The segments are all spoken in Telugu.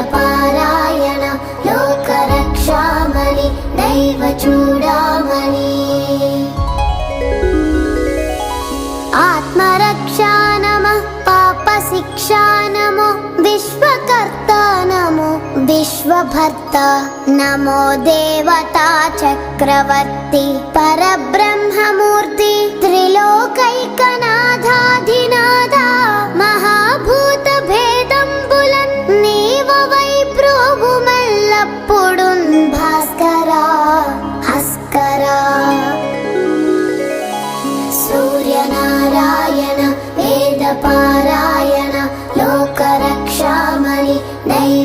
వేదపారాయణ లోకరక్షామణి దైవ చూడామణి ఆత్మరక్షా నమ పాప శిక్షా నమో విశ్వకర్త నమో విశ్వభర్త నమో దేవతా చక్రవర్తి పరబ్రహ్మమూర్తి త్రిలోకై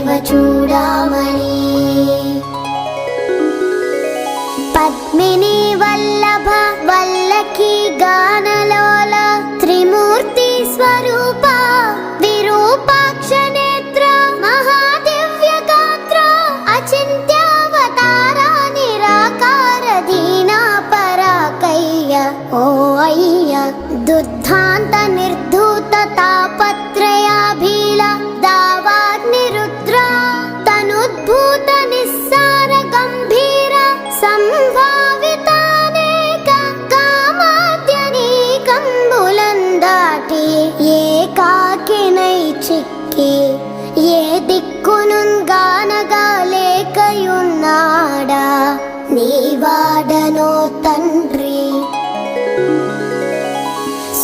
దేవ చూడామణి పద్మిని వల్లభ వల్లకి గానలోల త్రిమూర్తి స్వరూప విరూప తనుద్భూత నిస్సార గంభీర సంభావితానేక కామాద్యనీకంబులందాటి ఏకాకినై చిక్కి ఏ దిక్కునున్ లేకయున్నాడా? నీవాడనో తండ్రి.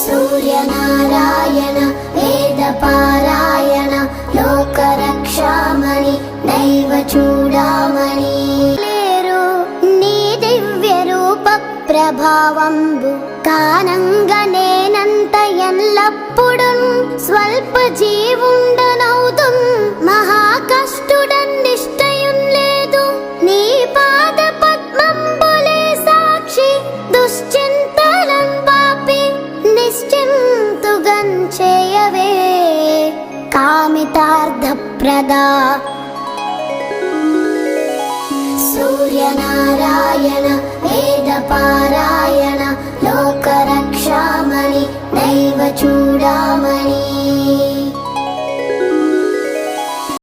సూర్యనారాయణ వేద పారా దైవ లేరు నీ దివ్య రూప ప్రభావంబు. కానంగనేనంత ఎల్లప్పుడు స్వల్ప జీవుండనవుతుం మహా కష్టుడన్ నిష్టయున్ లేదు. నీ పాద పద్మంబులే సాక్షి. దుశ్చింతలం పాపి నిశ్చింతుగం చేయవే. కామితార్థప్రదా సూర్యనారాయణ వేదపారాయణ లోకరక్షామణి దైవ చూడామణి.